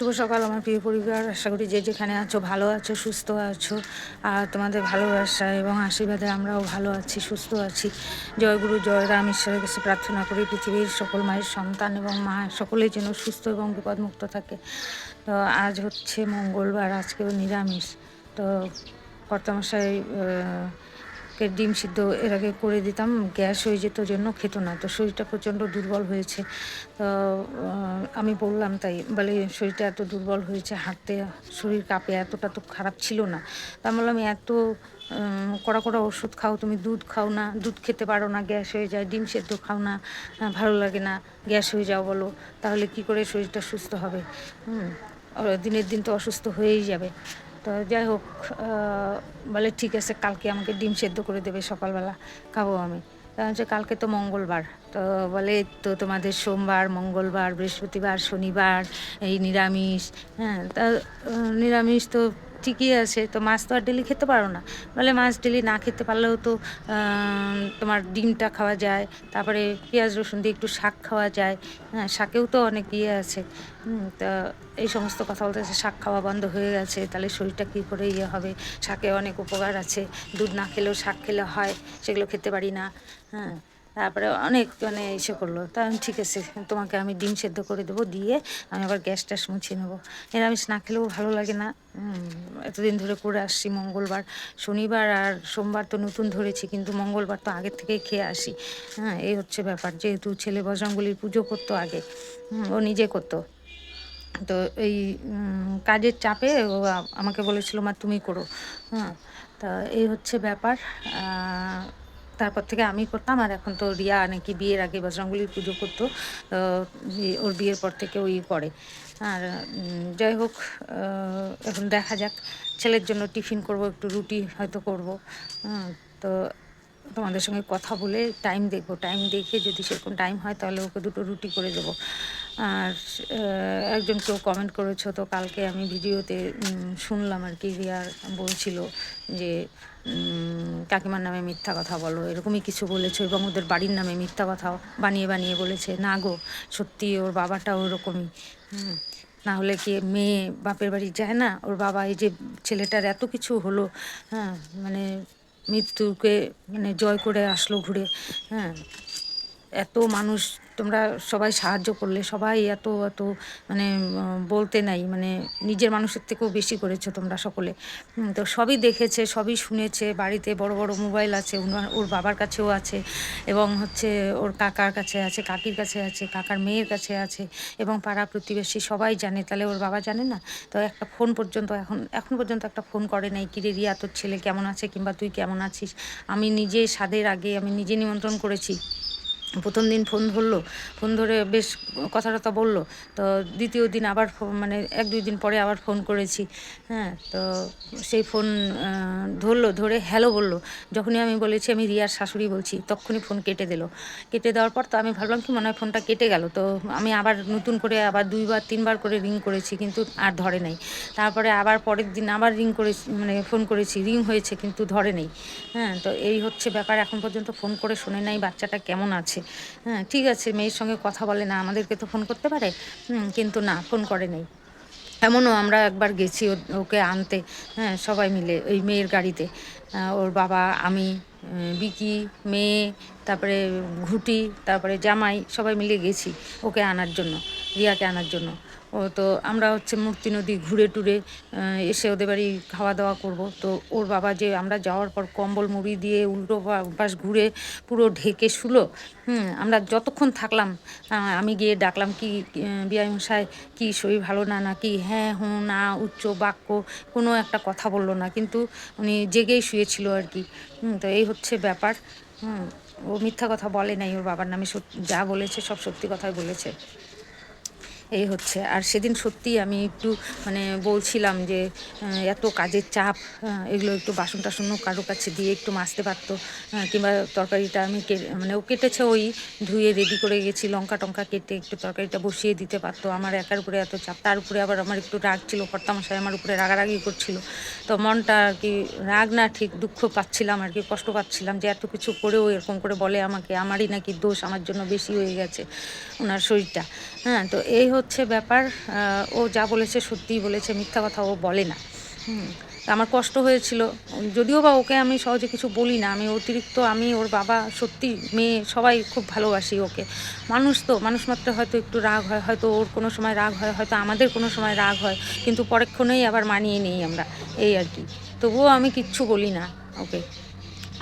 শুভ সকাল, আমার প্রিয় পরিবার। আশা করি যে যেখানে আছো ভালো আছো, সুস্থ আছো। আর তোমাদের ভালোবাসা এবং আশীর্বাদে আমরাও ভালো আছি, সুস্থ আছি। জয় গুরু, জয় রাম। ঈশ্বরের কাছে প্রার্থনা করি, পৃথিবীর সকল মায়ের সন্তান এবং মা সকলেই যেন সুস্থ এবং বিপদমুক্ত থাকে। তো আজ হচ্ছে মঙ্গলবার, আজকেও নিরামিষ। তো কর্তামশাই কে ডিম সিদ্ধ এর আগে করে দিতাম, গ্যাস হয়ে যেত জন্য খেত না। তো শরীরটা প্রচণ্ড দুর্বল হয়েছে। তো আমি বললাম তাই, বলে শরীরটা এত দুর্বল হয়েছে, হাঁটতে, শরীর কাঁপে, এতটা তো খারাপ ছিল না। তা বললাম, এত কড়া কড়া ওষুধ খাও, তুমি দুধ খাও না, দুধ খেতে পারো না, গ্যাস হয়ে যায়, ডিম সেদ্ধ খাও না ভালো লাগে না, গ্যাস হয়ে যাও বলো, তাহলে কি করে শরীরটা সুস্থ হবে? দিনের দিন তো অসুস্থ হয়েই যাবে। তো যাই হোক বলে, ঠিক আছে, কালকে আমাকে ডিম সেদ্ধ করে দেবে, সকালবেলা খাব আমি। হচ্ছে, কালকে তো মঙ্গলবার। তো বলে, তো তোমাদের সোমবার, মঙ্গলবার, বৃহস্পতিবার, শনিবার, এই নিরামিষ। হ্যাঁ তা নিরামিষ তো ঠিকই আছে, তো মাছ তো আর ডেলি খেতে পারো না। বলে মাছ ডেলি না খেতে পারলেও তো তোমার ডিমটা খাওয়া যায়, তারপরে পেঁয়াজ রসুন দিয়ে একটু শাক খাওয়া যায় হ্যাঁ শাকেও তো অনেক ইয়ে আছে। তা এই সমস্ত কথা বলতেছে, শাক খাওয়া বন্ধ হয়ে গেছে, তাহলে শরীরটা কী করে ইয়ে হবে? শাকে অনেক উপকার আছে, দুধ না খেলেও শাক খেলে হয়, সেগুলো খেতে পারি না হ্যাঁ। তারপরে অনেক মানে ইসে করল। তা ঠিক আছে, তোমাকে আমি ডিম সেদ্ধ করে দেবো, দিয়ে আমি আবার গ্যাস ট্যাস মুছিয়ে নেব। নিরামিষ না খেলেও ভালো লাগে না। এতদিন ধরে করে আসছি, মঙ্গলবার, শনিবার আর সোমবার তো নতুন ধরেছি, কিন্তু মঙ্গলবার তো আগের থেকেই খেয়ে আসি। হ্যাঁ এই হচ্ছে ব্যাপার, যেহেতু ছেলে বজরঙ্গলির পুজো করতো আগে ও নিজে করতো। তো এই কাজের চাপে ও আমাকে বলেছিল, মা, তুমি করো। হ্যাঁ তা এই হচ্ছে ব্যাপার। তারপর থেকে আমি করতাম, আর এখন তো রিয়া নাকি বিয়ের আগে বজরঙ্গলির পুজো করতো ওর বিয়ের পর থেকে ওই করে। আর যাই হোক এখন দেখা যাক, ছেলের জন্য টিফিন করব, একটু রুটি হয়তো করব। তো তোমাদের সঙ্গে কথা বলে টাইম দেখব। টাইম দেখে যদি সেরকম টাইম হয়, তাহলে ওকে দুটো রুটি করে দেবো। আর একজন কেউ কমেন্ট করেছ, তো কালকে আমি ভিডিওতে শুনলাম আর কি রিয়ার বলছিল যে কাকিমার নামে মিথ্যা কথা বলো, এরকমই কিছু বলেছ এবং ওদের বাড়ির নামে মিথ্যা কথা বানিয়ে বানিয়ে বলেছে। না গো, সত্যি ওর বাবাটা ওরকমই। না হলে কি মেয়ে বাপের বাড়ি যায় না? ওর বাবা এই যে ছেলেটার এত কিছু হলো হ্যাঁ মানে মৃত্যুকে মানে জয় করে আসলো ঘুরে হ্যাঁ এত মানুষ তোমরা সবাই সাহায্য করলে, সবাই এত এত মানে বলতে নাই মানে নিজের মানুষের থেকেও বেশি করেছ তোমরা সকলে। তো সবই দেখেছে, সবই শুনেছে, বাড়িতে বড় বড় মোবাইল আছে ওর বাবার কাছেও আছে, এবং হচ্ছে ওর কাকার কাছে আছে, কাকির কাছে আছে, কাকার মেয়ের কাছে আছে, এবং পাড়া প্রতিবেশী সবাই জানে। তাহলে ওর বাবা জানে না? তো একটা ফোন পর্যন্ত এখন এখন পর্যন্ত একটা ফোন করে নাই, কিরে রিয়া, তোর ছেলে কেমন আছে? কিংবা তুই কেমন আছিস? আমি নিজে স্বাদের আগে আমি নিজে নিমন্ত্রণ করেছি। প্রথম দিন ফোন ধরলো, ফোন ধরে বেশ কথা টথা বলল, তো দ্বিতীয় দিন আবার মানে এক দুই দিন পরে আবার ফোন করেছি হ্যাঁ তো সেই ফোন ধরলো, ধরে হ্যালো বলল, যখনই আমি বলেছি আমি রিয়ার শাশুড়ি বলছি, তখনই ফোন কেটে দিল, কেটে দেওয়ার পর তো আমি ভাবলাম কি মনে হয় ফোনটা কেটে গেল, তো আমি আবার নতুন করে আবার দুইবার, তিনবার করে রিং করেছি কিন্তু আর ধরে নাই, তারপরে আবার পরের দিন আবার রিং করেছি মানে ফোন করেছি, রিং হয়েছে কিন্তু ধরে নেই হ্যাঁ তো এই হচ্ছে ব্যাপার, এখন পর্যন্ত ফোন করে শোনে নাই বাচ্চাটা কেমন আছে হ্যাঁ ঠিক আছে, মেয়ের সঙ্গে কথা বলে না, আমাদেরকে তো ফোন করতে পারে? কিন্তু না ফোন করে নেই। এমনও আমরা একবার গেছি ওকে আনতে হ্যাঁ সবাই মিলে ওই মেয়ের গাড়িতে। ওর বাবা, আমি বিকি, মেয়ে, তারপরে ঘুটি, তারপরে জামাই, সবাই মিলে গেছি ওকে আনার জন্য। রিয়াকে আনার জন্য। ও তো আমরা হচ্ছে মূর্তি নদী ঘুরে টুরে এসে ওদের বাড়ি খাওয়া দাওয়া করব। তো ওর বাবা যে আমরা যাওয়ার পর কম্বল মুড়ি দিয়ে উল্টো পাশ ঘুরে পুরো ঢেকে শুলো, হুম, আমরা যতক্ষণ থাকলাম আমি গিয়ে ডাকলাম কি বিআই মশাই কি শরীর ভালো না নাকি? হ্যাঁ হুঁ, না, উচ্চ, বাক্য, কোনো একটা কথা বলল না। কিন্তু উনি জেগেই শুয়েছিল আর কি। তো এই হচ্ছে ব্যাপার। হুম, ও মিথ্যা কথা বলে নাই ওর বাবার নামে যা বলেছে, সব সত্যি কথাই বলেছে। এই হচ্ছে। আর সেদিন সত্যিই আমি একটু মানে বলছিলাম যে এত কাজের চাপ এগুলো একটু বাসন টাসনও কারও কাছে দিয়ে একটু মাজতে পারতো কিংবা তরকারিটা আমি মানে ও কেটেছে ওই, ধুয়ে রেডি করে গেছি, লঙ্কা টঙ্কা কেটে একটু তরকারিটা বসিয়ে দিতে পারতো। আমার একার উপরে এত চাপ, তার উপরে আবার আমার একটু রাগ ছিল, কর্তামশাই আমার উপরে রাগারাগি করছিল। তো মনটা আর কি, রাগ না, ঠিক দুঃখ পাচ্ছিলাম আর কি, কষ্ট পাচ্ছিলাম যে এত কিছু করেও এরকম করে বলে আমাকে, আমারই নাকি দোষ, আমার জন্য বেশি হয়ে গেছে ওনার শরীরটা। হ্যাঁ তো এই হচ্ছে ব্যাপার ও যা বলেছে সত্যিই বলেছে, মিথ্যা কথা ও বলে না। আমার কষ্ট হয়েছিল। যদিও বা ওকে আমি সহজে কিছু বলি না, আমি অতিরিক্ত, আমি ওর বাবা সত্যি মেয়ে, সবাই খুব ভালোবাসি ওকে। মানুষ তো, মানুষ মাত্র হয়তো একটু রাগ হয়, হয়তো ওর কোনো সময় রাগ হয়, হয়তো আমাদের কোনো সময় রাগ হয়, কিন্তু পরক্ষণেই আবার মানিয়ে নিই আমরা, এই আর কি। তবুও আমি কিচ্ছু বলি না ওকে।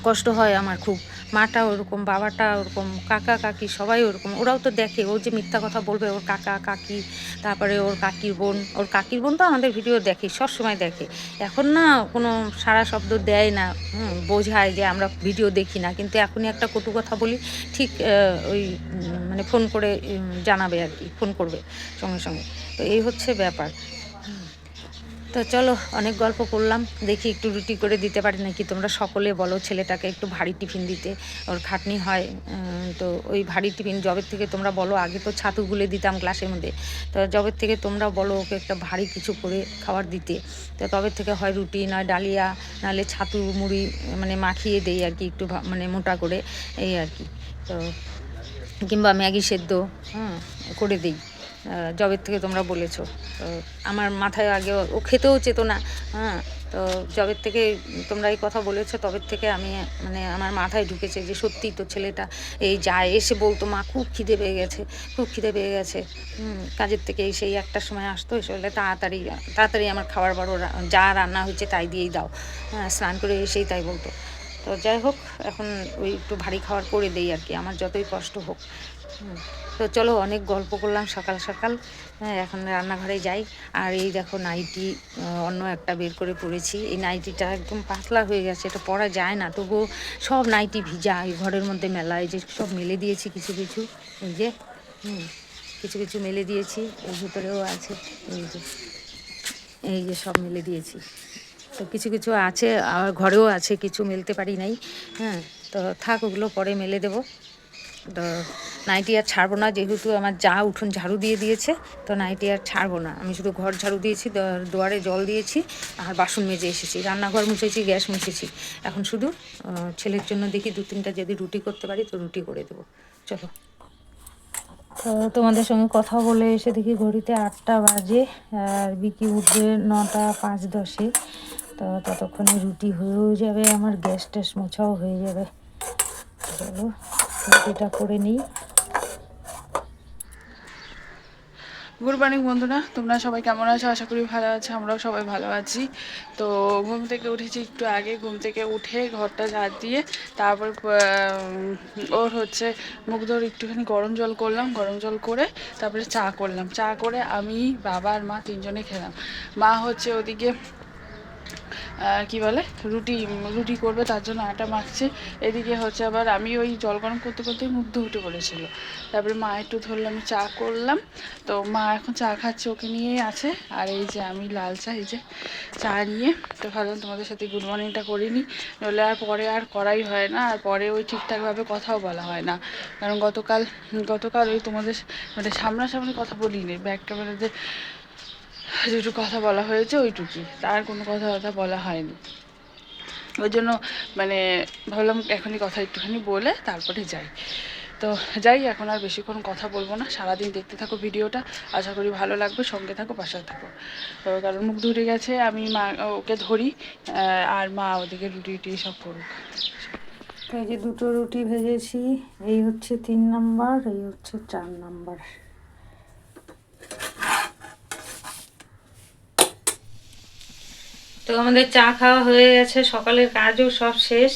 কষ্ট হয় আমার খুব। মাটা ওরকম, বাবাটা ওরকম, কাকা, কাকি সবাই ওরকম। ওরাও তো দেখে, ও যে মিথ্যা কথা বলবে, ওর কাকা, কাকি, তারপরে ওর কাকির বোন। ওর কাকির বোন তো আমাদের ভিডিও দেখে, সব সময় দেখে। এখন না কোনো সারা শব্দ দেয় না বোঝায় যে আমরা ভিডিও দেখি না। কিন্তু এখনই একটা কটু কথা বলি, ঠিক ওই মানে ফোন করে জানাবে আর কি, ফোন করবে সঙ্গে সঙ্গে। তো এই হচ্ছে ব্যাপার। তো চলো, অনেক গল্প করলাম। দেখি একটু রুটি করে দিতে পারি নাকি? তোমরা সকলে বলো ছেলেটাকে একটু ভারী টিফিন দিতে। ওর খাটনি হয় তো ওই ভারী টিফিন জবের থেকে তোমরা বলো। আগে তো ছাতু গুলে দিতাম গ্লাসের মধ্যে। তো জবের থেকে তোমরা বলো ওকে একটা ভারী কিছু করে খাবার দিতে। তো তবে থেকে হয় রুটি, নয় ডালিয়া, নাহলে ছাতু, মুড়ি মানে মাখিয়ে দেই আর কি একটু মানে মোটা করে, এই আর কি। তো কিংবা ম্যাগি সেদ্ধ হ্যাঁ করে দিই। জবের থেকে তোমরা বলেছ। তো আমার মাথায় আগে ও- খেতেও চেত না। হ্যাঁ তো জবের থেকে তোমরা এই কথা বলেছ, তবের থেকে আমি মানে আমার মাথায় ঢুকেছে যে সত্যিই তো ছেলেটা এই যায় এসে বলতো, মা, খুব খিদে পেয়ে গেছে, খুব খিদে পেয়ে গেছে। কাজের থেকে এসে এই একটার সময় আসতো, এসে বলে, তাড়াতাড়ি তাড়াতাড়ি আমার খাবার বারো যা রান্না হয়েছে তাই দিয়েই দাও। হ্যাঁ স্নান করে এসেই তাই বলতো। তো যাই হোক, এখন ওই একটু ভারী খাবার করে দেই আর কি, আমার যতই কষ্ট হোক। তো চলো অনেক গল্প করলাম সকাল সকাল। হ্যাঁ এখন রান্নাঘরে যাই। আর এই দেখো নাইটি অন্য একটা বের করে পড়েছি এই নাইটিটা একদম পাতলা হয়ে গেছে, এটা পরা যায় না। তবুও সব নাইটি ভিজা, এই ঘরের মধ্যে মেলা, এই যে সব মেলে দিয়েছি কিছু কিছু। এই যে কিছু কিছু মেলে দিয়েছি, এর ভিতরেও আছে, এই যে এই যে সব মেলে দিয়েছি। তো কিছু কিছু আছে আর ঘরেও আছে, কিছু মেলতে পারি নাই। হ্যাঁ তো থাক, ওগুলো পরে মেলে দেবো। তো নাইটি আর ছাড়বো না, যেহেতু আমার যা উঠোন ঝাড়ু দিয়ে দিয়েছে, তো নাইটি আর ছাড়বো না। আমি শুধু ঘর ঝাড়ু দিয়েছি দুয়ারে জল দিয়েছি, আর বাসন মেজে এসেছি, রান্নাঘর মুছেছি, গ্যাস মুছেছি। এখন শুধু ছেলের জন্য দেখি দু তিনটা যদি রুটি করতে পারি, তো রুটি করে দেবো। চলো। তো তোমাদের সঙ্গে কথা বলে এসে দেখি ঘড়িতে আটটা বাজে, আর বিকি উঠবে নটা পাঁচ দশে। তো ততক্ষণে রুটি হয়েও যাবে, আমার গ্যাস ট্যাস মোছাও হয়ে যাবে। চলো, রুটিটা করে নিই। গুড মর্নিং বন্ধুরা। তোমরা সবাই কেমন আছো? আশা করি ভালো আছো, আমরাও সবাই ভালো আছি। তো ঘুম থেকে উঠেছি একটু আগে। ঘুম থেকে উঠে ঘরটা ঝাঁট দিয়ে তারপর ওর হচ্ছে মুখ ধর একটুখানি গরম জল করলাম, গরম জল করে তারপরে চা করলাম। চা করে আমি, বাবা আর মা তিনজনে খেলাম। মা হচ্ছে ওদিকে কি বলে? রুটি রুটি করবে, তার জন্য আটা মাখছে। এদিকে হচ্ছে আবার আমি ওই জল গরম করতে করতে মুখ ধুয়ে উঠে পড়েছিল। তারপরে মা একটু ধরলাম আমি চা করলাম। তো মা এখন চা খাচ্ছে, ওকে নিয়েই আছে। আর এই যে আমি লাল চা, এই যে চা নিয়ে, তো ভাবলাম তোমাদের সাথে গুড মর্নিংটা করিনি। নইলে আর পরে আর করাই হয় না, আর পরে ওই ঠিকঠাকভাবে কথাও বলা হয় না। কারণ গতকাল গতকাল ওই তোমাদের মানে সামনাসামনি কথা বলিনি। ব্যাক ক্যামেরাতে যেটুকু কথা বলা হয়েছে, ওইটুকুই। তার কোনো কথা কথা বলা হয়নি। ওই জন্য মানে ভাবলাম এখনই কথা একটুখানি বলে তারপরে যাই। তো যাই, এখন আর বেশিক্ষণ কথা বলব না। সারাদিন দেখতে থাকো ভিডিওটা, আশা করি ভালো লাগবে, সঙ্গে থাকো পাশে থাকো। তো কারণ মুখ ধরে গেছে, আমি মা, ওকে ধরি আর মা ওদিকে রুটি টুটি সব করুক। এই যে দুটো রুটি ভেজেছি, এই হচ্ছে তিন নাম্বার, এই হচ্ছে চার নাম্বার। তো আমাদের চা খাওয়া হয়ে গেছে, সকালের কাজও সব শেষ।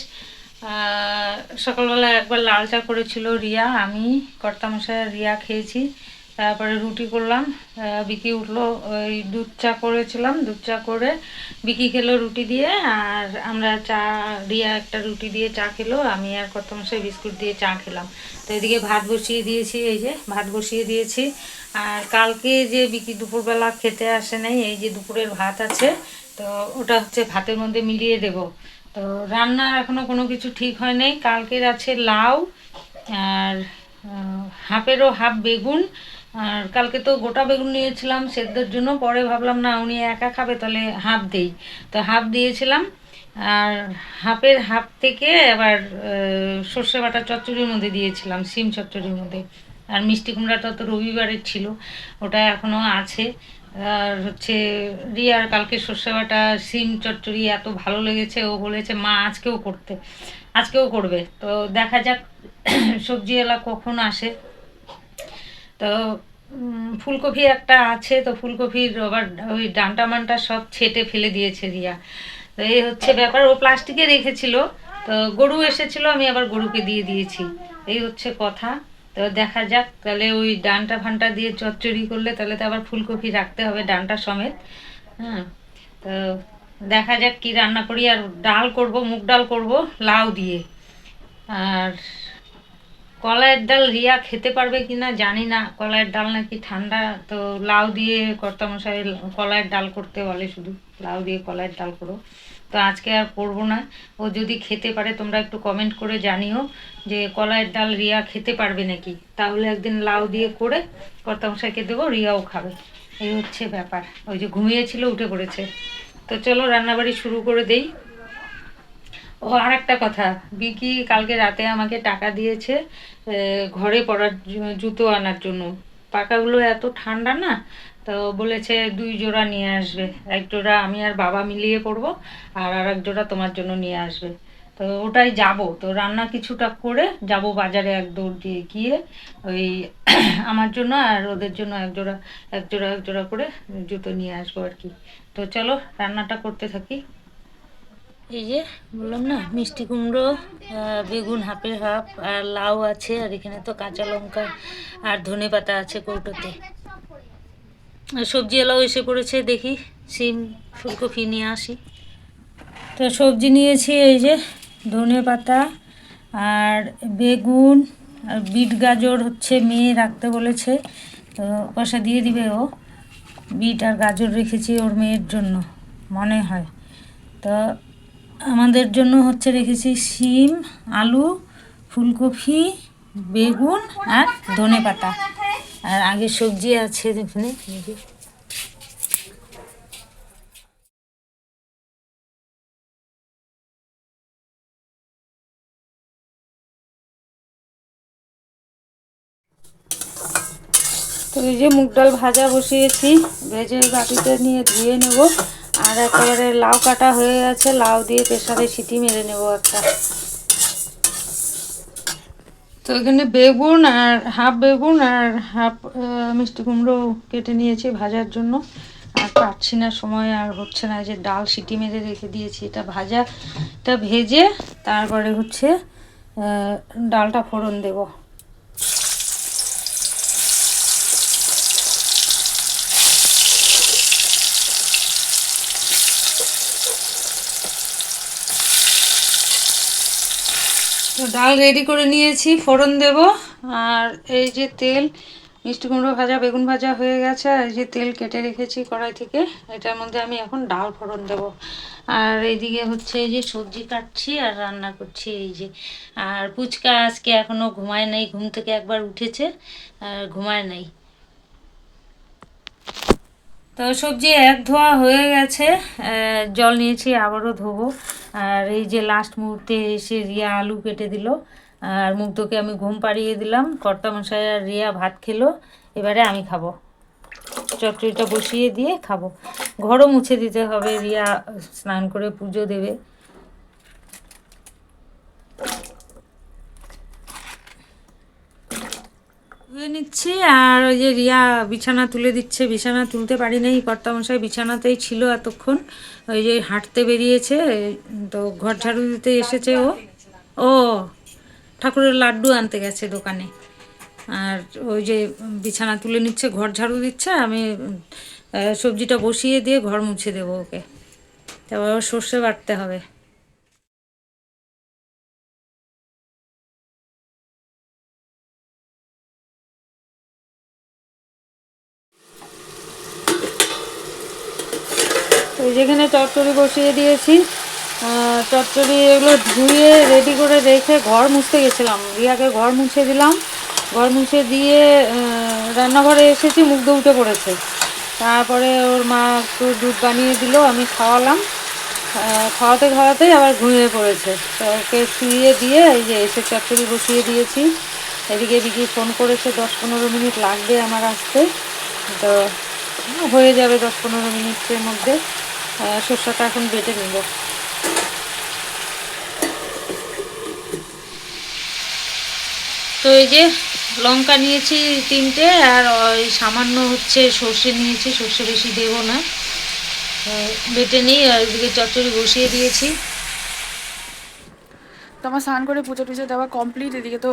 সকালবেলা একবার লাল চা করেছিল রিয়া, আমি, কর্তামশাই আর রিয়া খেয়েছি। তারপরে রুটি করলাম বিকি উঠল, ওই দুধ চা করেছিলাম, দুধ চা করে বিকি খেলো রুটি দিয়ে, আর আমরা চা, রিয়া একটা রুটি দিয়ে চা খেলো, আমি আর কর্তামশাই বিস্কুট দিয়ে চা খেলাম। তো এদিকে ভাত বসিয়ে দিয়েছি, এই যে ভাত বসিয়ে দিয়েছি। আর কালকে যে বিকি দুপুরবেলা খেতে আসে নাই, এই যে দুপুরের ভাত আছে তো ওটা হচ্ছে ভাতের মধ্যে মিলিয়ে দেব। তো রান্নার এখনও কোনো কিছু ঠিক হয় নাই কালকের আছে লাউ আর হাফেরও হাফ বেগুন। আর কালকে তো গোটা বেগুন নিয়েছিলাম সেদ্ধর জন্য। পরে ভাবলাম, না, উনি একা খাবে, তাহলে হাফ দেই। তো হাফ দিয়েছিলাম। আর হাফের হাফ থেকে আবার সর্ষে বাটা চচ্চড়ির মধ্যে দিয়েছিলাম সিম চচ্চড়ির মধ্যে। আর মিষ্টি কুমড়াটা তো রবিবারের ছিল, ওটা এখনও আছে। আর হচ্ছে রিয়ার কালকে সর্ষে বাটা সিম চচ্চড়ি এত ভালো লেগেছে, ও বলেছে, মা, আজকেও করতে, আজকেও করবে। তো দেখা যাক সবজিওয়ালা কখন আসে। তো ফুলকপি একটা আছে, তো ফুলকপির আবার ওই ডান্টা মান্টা সব ছেটে ফেলে দিয়েছে রিয়া। তো এই হচ্ছে ব্যাপার, ও প্লাস্টিকে রেখেছিল, তো গরু এসেছিল, আমি আবার গরুকে দিয়ে দিয়েছি। এই হচ্ছে কথা। তো দেখা যাক, তাহলে ওই ডান্টা ফান্টা দিয়ে চচ্চড়ি করলে তাহলে তো আবার ফুলকপি রাখতে হবে ডান্টা সমেত। হ্যাঁ তো দেখা যাক কি রান্না করি। আর ডাল করব, মুগ ডাল করব, লাউ দিয়ে। আর কলাইয়ের ডাল রিয়া খেতে পারবে কি না জানি না। কলাইয়ের ডাল নাকি ঠান্ডা, তো লাউ দিয়ে কর্তামশাই কলাইয়ের ডাল করতে বলে শুধু। লাউ দিয়ে কলাইয়ের ডাল করো। তো আজকে আর করব না। ও যদি খেতে পারে, তোমরা একটু কমেন্ট করে জানিও যে কলাইয়ের ডাল রিয়া খেতে পারবে নাকি। তাহলে একদিন লাউ দিয়ে করে কর্তামশাইকে দেবো, রিয়াও খাবে। এই হচ্ছে ব্যাপার। ওই যে ঘুমিয়েছিল, উঠে পড়েছে। তো চলো, রান্নাবাড়ি শুরু করে দেই। ও আর একটা কথা। বিকি কালকে রাতে আমাকে টাকা দিয়েছে ঘরে পরার জুতো আনার জন্য। পাকাগুলো এত ঠান্ডা না তো বলেছে দুই জোড়া নিয়ে আসবে। এক জোড়া আমি আর বাবা মিলিয়ে পড়ব আর আর এক জোড়া তোমার জন্য নিয়ে আসবে। তো ওটাই যাব। তো রান্না কিছুটা করে যাব বাজারে এক দৌড় দিয়ে গিয়ে ওই আমার জন্য আর ওদের জন্য এক জোড়া এক জোড়া এক জোড়া করে জুতো নিয়ে আসব আর কি। তো চলো রান্নাটা করতে থাকি। এই যে বললাম না, মিষ্টি কুমড়ো বেগুন হাফের হাফ আর লাউ আছে আর এখানে তো কাঁচা লঙ্কা আর ধনে পাতা আছে কৌটোতে। সবজি এলাও এসে পড়েছে, দেখি সিম, ফুলকপি নিয়ে আসি। তো সবজি নিয়েছি এই যে ধনে পাতা আর বেগুন, আর বিট গাজর হচ্ছে মেয়ে রাখতে বলেছে, তো পয়সা দিয়ে দিবে ও। বিট আর গাজর রেখেছি ওর মেয়ের জন্য, মনে হয়। তো আমাদের জন্য হচ্ছে রেখেছি শিম আলু, ফুলকপি, বেগুন আর ধনে পাতা। আর আগে সবজি আছে এখানে। তো এই যে মুগ ডাল ভাজা বসিয়েছি, ভেজে বাটিতে নিয়ে ধুয়ে নেব আর একেবারে লাউ কাটা হয়ে গেছে, লাউ দিয়ে প্রেসারে সিটি মেরে নেব একটা তো এখানে বেগুন আর হাফ বেগুন আর হাফ মিষ্টি কুমড়ো কেটে নিয়েছি ভাজার জন্য। আর পাচ্ছি না সময়, আর হচ্ছে না যে ডাল সিটি মেরে রেখে দিয়েছি। এটা ভাজাটা ভেজে তারপরে হচ্ছে ডালটা ফোড়ন দেবো। তো ডাল রেডি করে নিয়েছি, ফোড়ন দেব। আর এই যে তেল, মিষ্টি কুমড়ো ভাজা, বেগুন ভাজা হয়ে গেছে, আর এই যে তেল কেটে রেখেছি কড়াই থেকে, এটার মধ্যে আমি এখন ডাল ফোড়ন দেব। আর এইদিকে হচ্ছে এই যে সবজি কাটছি আর রান্না করছি এই যে। আর পুচকা আজকে এখনও ঘুমায় নাই, ঘুম থেকে একবার উঠেছে, আর ঘুমায় নাই। তো সবজি এক ধোয়া হয়ে গেছে জল নিয়েছি, আবারও ধোবো। আর এই যে লাস্ট মুহূর্তে এসে রিয়া আলু কেটে দিল, আর মুগ্ধকে আমি ঘুম পাড়িয়ে দিলাম। কর্তামশাই আর রিয়া ভাত খেলো, এবারে আমি খাব। চচ্চড়িটা বসিয়ে দিয়ে খাব। ঘরও মুছে দিতে হবে, রিয়া স্নান করে পুজো দেবে। ধুয়ে নিচ্ছি, আর ওই যে রিয়া বিছানা তুলে দিচ্ছে। বিছানা তুলতে পারি নাই, কর্তামশাই বিছানাতেই ছিল এতক্ষণ। ওই যে হাঁটতে বেরিয়েছে, তো ঘর ঝাড়ু দিতে এসেছে ও। ও, ঠাকুরের লাড্ডু আনতে গেছে দোকানে। আর ওই যে বিছানা তুলে নিচ্ছে, ঘর ঝাড়ু দিচ্ছে, আমি সবজিটা বসিয়ে দিয়ে ঘর মুছে দেবো ওকে। তারপর সর্ষে বাটতে হবে। যেখানে চটচড়ি বসিয়ে দিয়েছি চটচড়ি এগুলো ধুয়ে রেডি করে রেখে ঘর মুছতে গেছিলাম। রিয়াকে ঘর মুছে দিলাম। ঘর মুছে দিয়ে রান্নাঘরে এসেছি মুগ্ধ উঠে পড়েছে। তারপরে ওর মা একটু দুধ বানিয়ে দিল, আমি খাওয়ালাম। খাওয়াতে খাওয়াতে আবার ঘুমিয়ে পড়েছে। তো ওকে শুইয়ে দিয়ে এই যে এসে চটচড়ি বসিয়ে দিয়েছি। এদিকে এদিকে ফোন করেছে, দশ পনেরো মিনিট লাগবে আমার আসতে। তো হয়ে যাবে দশ পনেরো মিনিটের মধ্যে। সর্ষেটা এখন বেটে নেব। তো এই যে লঙ্কা নিয়েছি তিনটে, আর ওই সামান্য হচ্ছে সর্ষে নিয়েছি, সর্ষে বেশি দেব না। বেটে নিই, আর এদিকে চচ্চড়ি বসিয়ে দিয়েছি। তো আমার স্নান করে পুজো টুজো দেওয়া কমপ্লিট এদিকে তো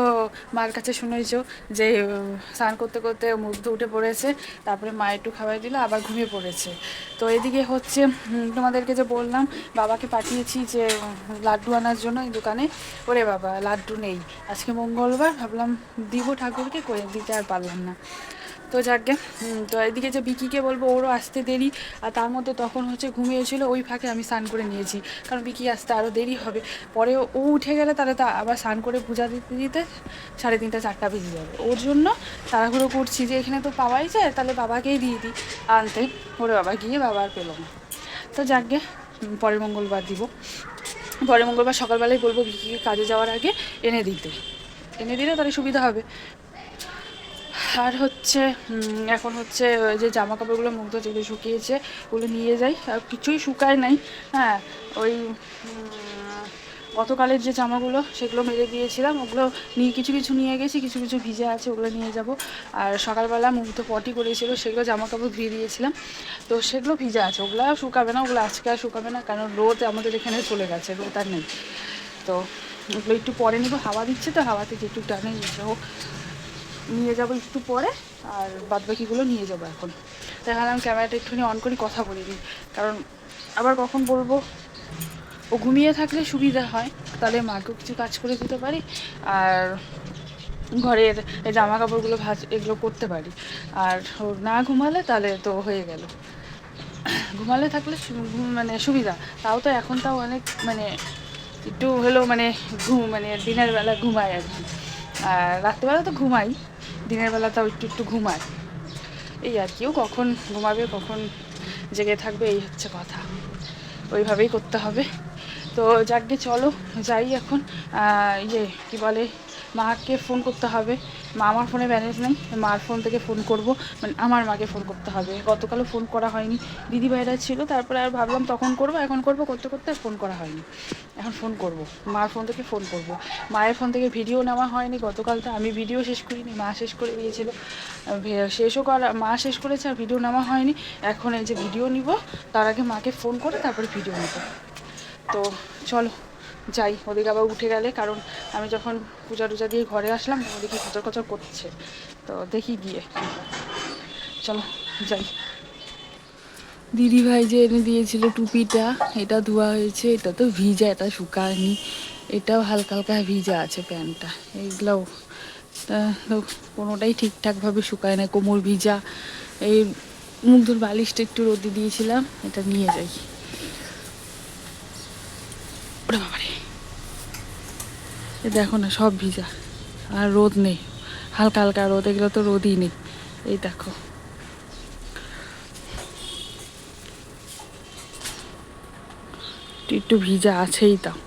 মার কাছে শুনেছ যে স্নান করতে করতে মুখ উঠে পড়েছে, তারপরে মা একটু খাবার দিল, আবার ঘুমিয়ে পড়েছে। তো এদিকে হচ্ছে তোমাদেরকে যে বললাম, বাবাকে পাঠিয়েছি যে লাড্ডু আনার জন্য এই দোকানে। ওরে বাবা, লাড্ডু নেই। আজকে মঙ্গলবার, ভাবলাম দিব ঠাকুরকে, করে দিতে আর পারলাম না। তো যাকে তো এদিকে যে বিকিকে বলব, ওরও আসতে দেরি, আর তার মধ্যে তখন হচ্ছে ঘুমিয়েছিল, ওই ফাঁকে আমি স্নান করে নিয়েছি। কারণ বিকি আসতে আরও দেরি হবে। পরে ও উঠে গেলে তাহলে তা আবার স্নান করে পূজা দিতে দিতে সাড়ে তিনটা, চারটা বেজে যাবে। ওর জন্য তাড়াহুড়ো করছি যে এখানে তো পাওয়াই যায়, তাহলে বাবাকেই দিয়ে দিই। আনতে, ওরে বাবা, গিয়ে বাবা আর পেল না। তো যাকে পরের মঙ্গলবার দিব। পরের মঙ্গলবার সকালবেলায় বলব বিকিকে কাজে যাওয়ার আগে এনে দিতে। এনে দিলে তাহলে সুবিধা হবে। আর হচ্ছে এখন হচ্ছে যে জামা কাপড়গুলো মুগ্ধ যেগুলো শুকিয়েছে, ওগুলো নিয়ে যাই। আর কিছুই শুকায় নাই। হ্যাঁ ওই গতকালের যে জামাগুলো, সেগুলো মেরে দিয়েছিলাম। ওগুলো নিয়ে কিছু কিছু নিয়ে গেছি, কিছু কিছু ভিজে আছে, ওগুলো নিয়ে যাব। আর সকালবেলা মুগ্ধ পটি করেছিল, সেগুলো জামা কাপড় ধুয়ে দিয়েছিলাম। তো সেগুলো ভিজে আছে, ওগুলো শুকাবে না, ওগুলো আজকে আর শুকাবে না, কারণ রোদ আমাদের এখানে চলে গেছে, রোদ আর নেই। তো, ওগুলো একটু পরে নেব, হাওয়া দিচ্ছে তো, হাওয়াতে যেটুক টানে হোক। নিয়ে যাব একটু পরে, আর বাদ বাকিগুলো নিয়ে যাব এখন। ভাবলাম ক্যামেরাটা একটুখানি অন করি, কথা বলে কারণ আবার কখন বলব? ও ঘুমিয়ে থাকলে সুবিধা হয়, তাহলে মাকেও কিছু কাজ করে দিতে পারি, আর ঘরের জামা কাপড়গুলো ভাজ, এগুলো করতে পারি। আর না ঘুমালে তাহলে তো হয়ে গেল। ঘুমালে থাকলে মানে সুবিধা। তাও তো এখন তাও অনেক মানে একটু হলেও মানে ঘুম মানে দিনের বেলা ঘুমায় আর কি। আর রাত্রেবেলা তো ঘুমাই। দিনের বেলা তাও একটু একটু ঘুমায়। এই আর কিও কখন ঘুমাবে, কখন জেগে থাকবে, এই হচ্ছে কথা। ওইভাবেই করতে হবে। তো যাকে চলো যাই এখন। ইয়ে কি বলে, মাকে ফোন করতে হবে। মা আমার ফোনে ব্যালেন্স নেই, মার ফোন থেকে ফোন করব। মানে আমার মাকে ফোন করতে হবে। গতকালও ফোন করা হয়নি। দিদি ভাইরা ছিল, তারপরে আর ভাবলাম তখন করব, এখন করব, করতে করতে ফোন করা হয়নি। এখন ফোন করব। মার ফোন থেকে ফোন করব। মায়ের ফোন থেকে ভিডিও নেওয়া হয়নি গতকাল তো আমি ভিডিও শেষ করিনি, মা শেষ করে দিয়েছিল। শেষও করা, মা শেষ করেছে আর ভিডিও নেওয়া হয়নি। এখন এই যে ভিডিও নিব, তার আগে মাকে ফোন করে তারপরে ভিডিও নেব। তো চলো। যাই, ওদিকে আবার উঠে গেলে, কারণ আমি যখন পূজা টুজা দিয়ে ঘরে আসলাম, ওদিকে খচর খচর করছে। তো দেখি গিয়ে। চলো, যাই। দিদি ভাই যে এনে দিয়েছিল টুপিটা, এটা ধোয়া হয়েছে, এটা তো ভিজা, এটা শুকায়নি। এটাও হালকা হালকা ভিজা আছে প্যান্টটা। এইগুলোও কোনোটাই ঠিকঠাকভাবে শুকায় না, কোমর ভিজা। এই মুগ্ধর বালিশটা একটু রোদে দিয়েছিলাম, এটা নিয়ে যাই। ওরে বাবারে। এ দেখো না, সব ভিজা। আর রোদ নেই, হালকা হালকা রোদ, এগুলো তো রোদই নেই। এই দেখো। একটু ভিজা আছেই তাও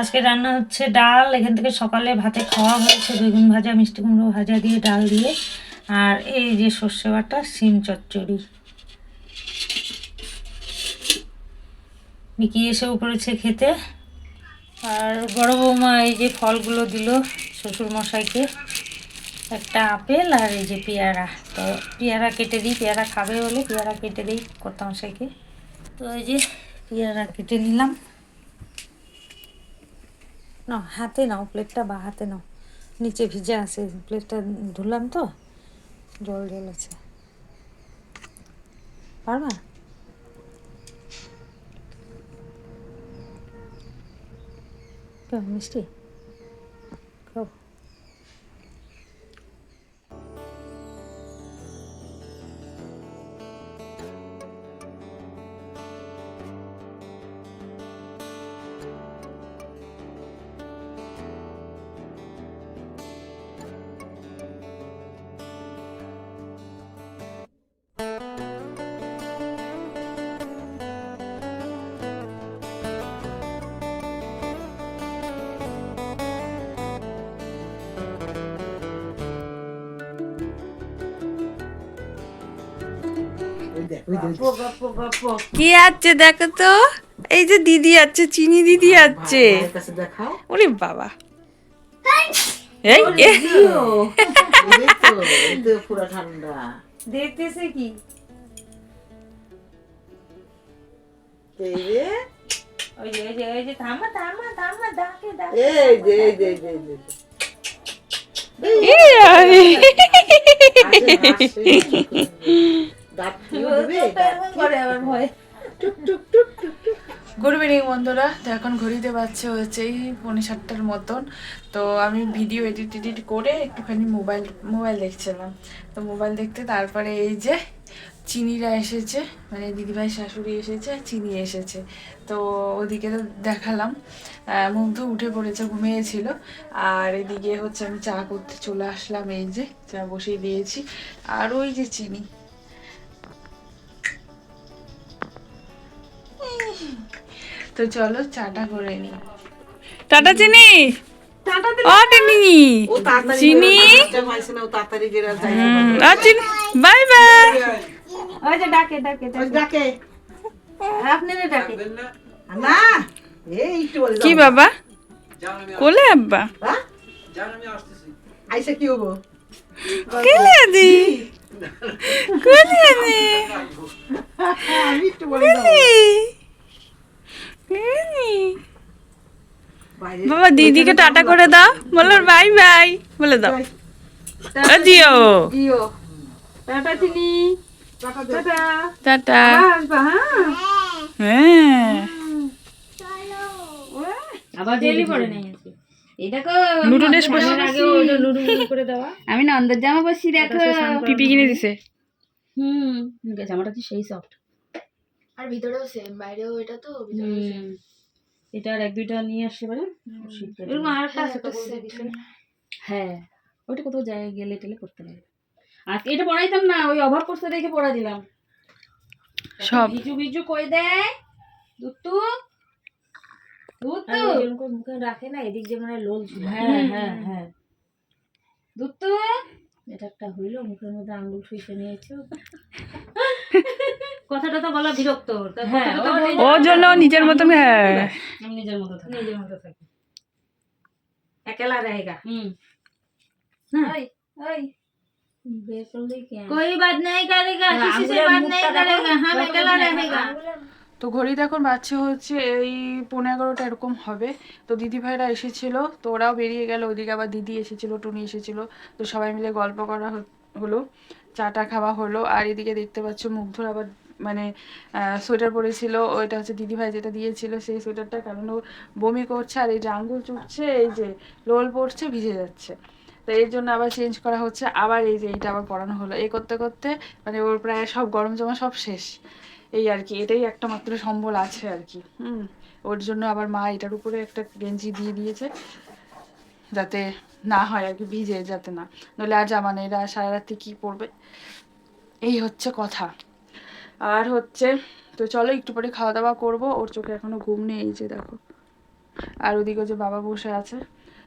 আজকে রান্না হচ্ছে ডাল, এখান থেকে সকালে ভাতে খাওয়া হয়েছে বেগুন ভাজা, মিষ্টি কুমড়ো ভাজা দিয়ে ডাল দিয়ে। আর এই যে সর্ষে বাটা সিম চচ্চড়ি। বিকি এসেও করেছে খেতে? আর বড় বৌমা এই যে ফলগুলো দিল শ্বশুর মশাইকে একটা আপেল আর এই যে পেয়ারা। তো পেয়ারা কেটে দিই, পেয়ারা খাবে বলে পেয়ারা কেটে দিই কর্তা মশাইকে তো এই যে পেয়ারা কেটে নিলাম। না হাতে নাও প্লেটটা বা হাতে নাও। নিচে ভিজে আছে প্লেটটা ধুলাম তো, জল জল আছে পারবা? মিষ্টি কি আছে দেখো তো? এই যে দিদি আছে চিনি দিদি আছে। ওরে বাবা। দেখতেছে কি? এই গুড ইভিনিং বন্ধুরা। তো এখন ঘড়িতে বাজছে হচ্ছে এই পৌনে সাতটার মতন। তো আমি ভিডিও এডিট এডিট করে একটুখানি মোবাইল মোবাইল দেখছিলাম। তো মোবাইল দেখতে তারপরে এই যে চিনিরা এসেছে মানে দিদিভাই শাশুড়ি এসেছে আর চিনি এসেছে। তো ওদিকে তো দেখালাম। আহ, মুগ্ধ উঠে পড়েছে ঘুমিয়েছিল আর এদিকে হচ্ছে আমি চা করতে চলে আসলাম এই যে চা বসিয়ে দিয়েছি। আর ওই যে চিনি। তো চলো চাটা করে নি টাটা চিনি? চিনি? ও তাড়াতাড়ি চিনি। Bye bye. ডাকে ডাকে ডাকে। কি বাবা? কোলে আব্বা? হ্যাঁ? আইসা কি হব? কোলে দি কোলে দি আমি একটু বলে যাও। বাইরে বাবা দিদিকে টাটা করে দাও। বলো বাই বাই। বলে দাও। ও দিও টাটা চিনি। টাটা হ্যাঁ। হ্যাঁ। আবার ডেলি নাই আমি নন্দের জামা পরছি দেখো। পিপি কিনে দিছে। হুম। জামাটা তো সেই সফট আর ভিতরেও সেম বাইরেও এটা তো ভিতরেও হুম। এটা আর এক দুইটা নিয়ে আসতে পারে এরকম আর একটা আছে তো হ্যাঁ ওইটা কোথাও যায় গেলে টেলে করতে পারে। আর এটা পড়াইতাম না ওই অভাব করতে দেখে পড়া দিলাম। সব। বিজু বিজু কই দেয়? দুত্তু দুত্তু। মুখে রাখে না এদিক যে মানে লোল হ্যাঁ হ্যাঁ হ্যাঁ। দুত্তু। এটা একটা হইল মুখের মধ্যে আঙ্গুল শুইতে নিয়েছো। কথাটা তো বলা বিরক্ত তা কথাটা তো বলতে ও জন্য নিজের মতন হ্যাঁ हम নিজের মতো থাকি নিজের মতো থাকি अकेला रहेगा हम्म ओए ओए कोई बात नहीं करेगा किसी से बात नहीं करेगा हम अकेला रहेगा তো ঘড়িতে এখন বাচ্চা হচ্ছে এই পনেরো এগারোটা এরকম হবে তো দিদি ভাইরা এসেছিল তো ওরাও বেরিয়ে গেল ওদিকে আবার দিদি এসেছিল টুনি এসেছিল তো সবাই মিলে গল্প করা হ- হলো চাটা খাওয়া হলো আর এদিকে দেখতে পাচ্ছ মুগ্ধর আবার মানে সোয়েটার পরেছিল, ওইটা হচ্ছে দিদি ভাই যেটা দিয়েছিল, সেই সোয়েটারটা কারণ ও বমি করছে আর এই যে আঙ্গুল চুপছে, এই যে লোল পড়ছে, ভিজে যাচ্ছে। তো এর জন্য আবার চেঞ্জ করা হচ্ছে, আবার এই যে এইটা আবার পরানো হলো। এই করতে করতে মানে ওর প্রায় সব গরম জমা সব শেষ। এই আর কি, এটাই একটা মাত্র সম্বল আছে আর কি, হুম। ওর জন্য আবার মা এটার উপরে একটা গেঞ্জি দিয়ে দিয়েছে, যাতে না হয় আর কি, ভিজে যাতে না। নইলে আর জামা নেই সারা রাত্রি কী পরবে? এই হচ্ছে কথা। আর হচ্ছে, তো চলো একটু পরে খাওয়া দাওয়া করব। ওর চোখে এখনও ঘুম নেই যে দেখো। আর ওদিকে যে বাবা বসে আছে।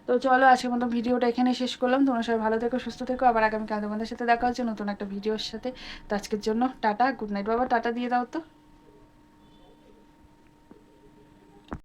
তো চলো, আজকের মতো ভিডিওটা এখানে শেষ করলাম। তোমরা সবাই ভালো থেকো, সুস্থ থেকো। আবার আগামীকাল তোমাদের সাথে দেখা হচ্ছে নতুন একটা ভিডিওর সাথে। তো আজকের জন্য টাটা, গুড নাইট বাবা, টাটা দিয়ে দাও তো।